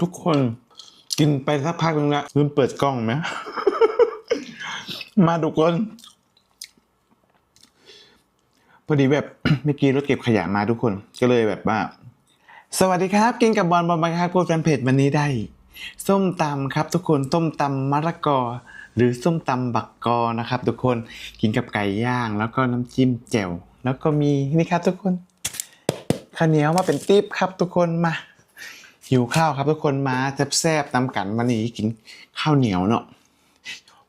ทุกคนกินไปสักพักนึงละลืมเปิดกล้องไหม มาทุกคน พอดีแบบเมื่อกี้รถเก็บขยะมาทุกคน ก็เลยแบบว่า สวัสดีครับ กินกับบอลบอลบังคับโปรแฟนเพจวันนี้ได้ ส้มตำครับ ทุกคนส้มตำมะละกอ หรือส้มตำบักกอนะครับ ทุกคนกินกับไก่ย่าง แล้วก็น้ำจิ้มแจ่วแล้วก็มีนี่ครับ ทุกคนข้าวเหนียวมาเป็นติ๊บครับ ทุกคนมา หิวข้าวครับทุกคนมาแซ่บๆตำกันวันนี้กินข้าวเหนียวเนาะ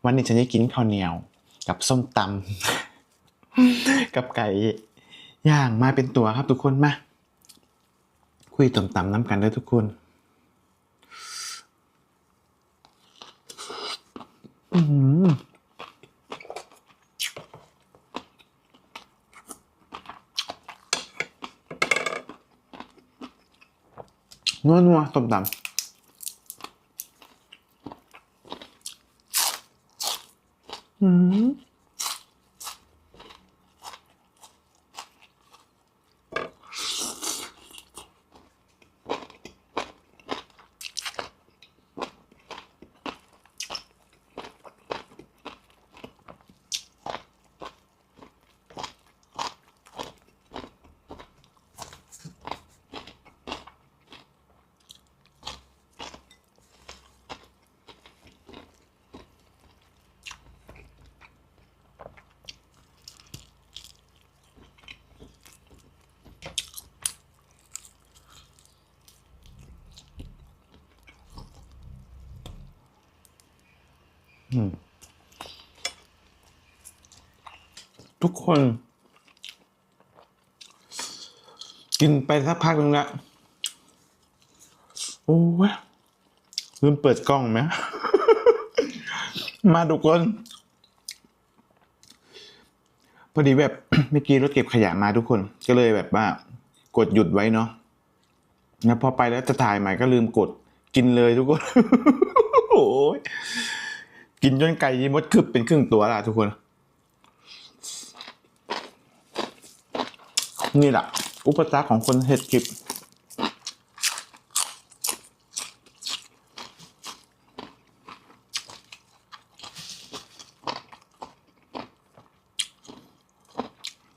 วันนี้ฉันจะกินข้าวเหนียว กับส้มตำกับไก่ย่างมาเป็นตัวครับทุกคนมาคุยต่ำๆน้ำกันเลยทุกคนอืม นัวนัวๆต้มตำอืม ทุกคน กินไปสักพักหนึ่งละโอ้ยลืมเปิดกล้องไหม มาทุกคน พอดีแบบเมื่อกี้รถเก็บขยะมาทุกคน ก็เลยแบบว่า กดหยุดไว้เนาะแล้วพอไปแล้วจะถ่ายใหม่ก็ลืมกดกินเลยทุกคน โอ้ย กินจนไก่ยีมดคืบเป็นครึ่งตัวละทุกคน นี่แหละ อุปสรรคของคนเฮ็ดคลิป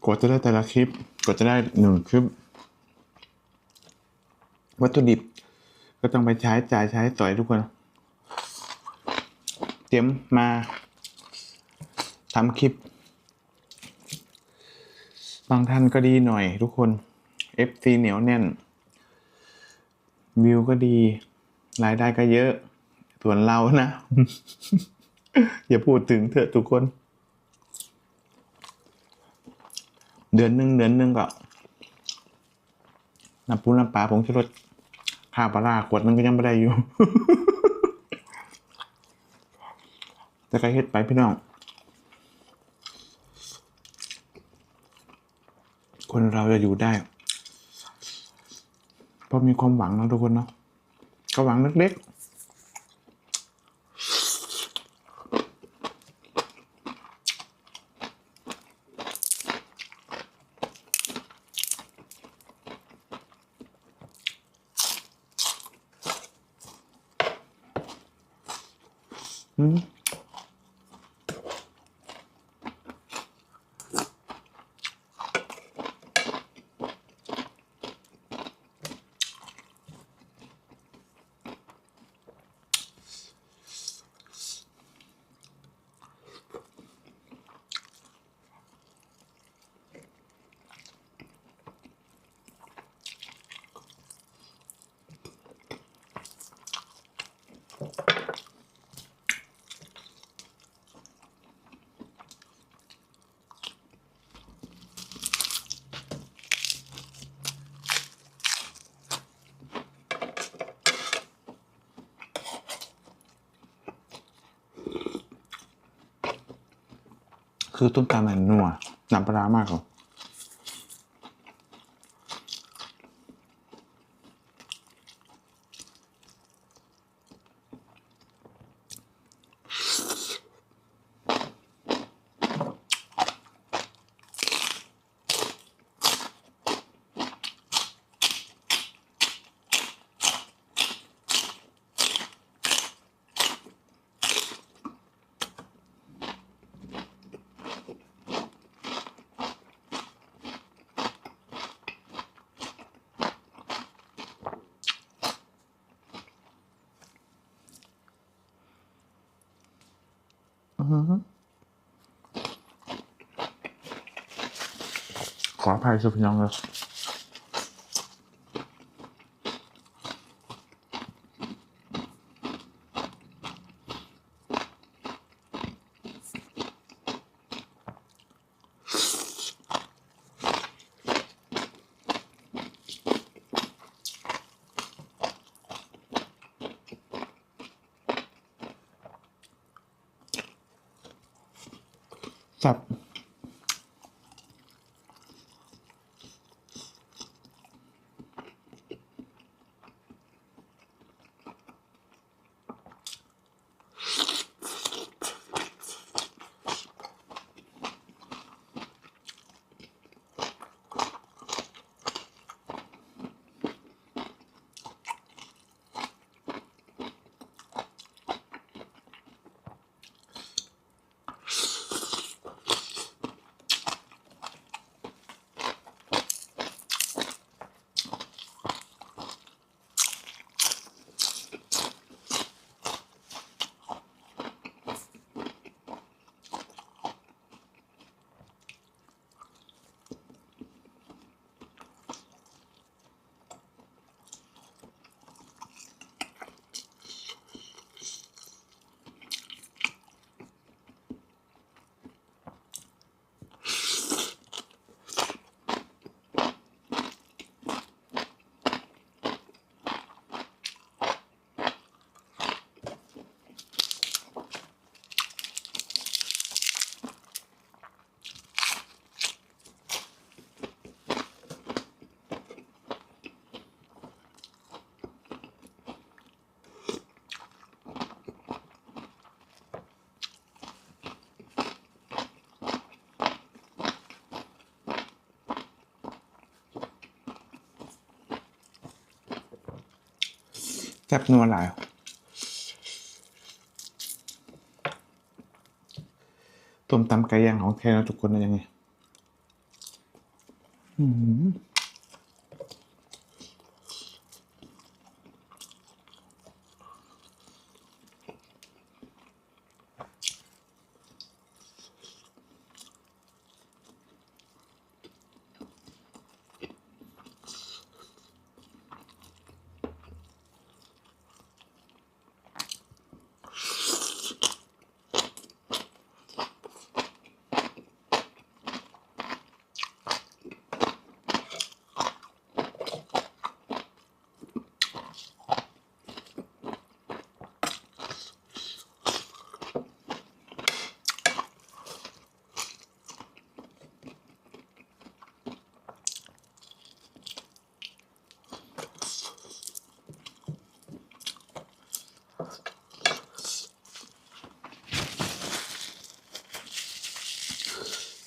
กว่าจะได้แต่ละคลิปกว่าจะได้หนึ่งคลิป วัตถุดิบก็ต้องไปใช้จ่ายใช้สอยทุกคน เตรียมมาทำคลิป บางท่านก็ดีหน่อยทุกคน FC เหนียวแน่น วิวก็ดี รายได้ก็เยอะ ส่วนเรานะ อย่าพูดถึงเถอะทุกคน เดือนหนึ่งเดือนหนึ่งก็น้ำปูน้ำปลาผงชูรสข้าวปลาร้าขวดนึงก็ยังไม่ได้อยู่ แต่ก็เฮ็ดไปพี่น้อง คนเราจะอยู่ได้ เพราะมีความหวังนะทุกคนเนาะก็หวังเล็กๆ อืม คือต้มตำมันนัวน้ำปลาร้ามากเลย ขออภัยสุ พี่น้องเลยสับ แซ่บนัวหลาย ต้มตำไก่ย่างของแท้นะทุกคนนะยังไง อืม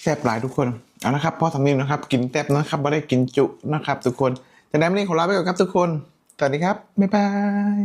แซ่บหลายทุกคน เอานะครับพ่อสำนิ่มนะครับ กินแซ่บนะครับไม่ได้กินจุนะครับ ทุกคนจะได้ไม่ได้ขอลาไปก่อนครับทุกคน สวัสดีครับ บ๊ายบาย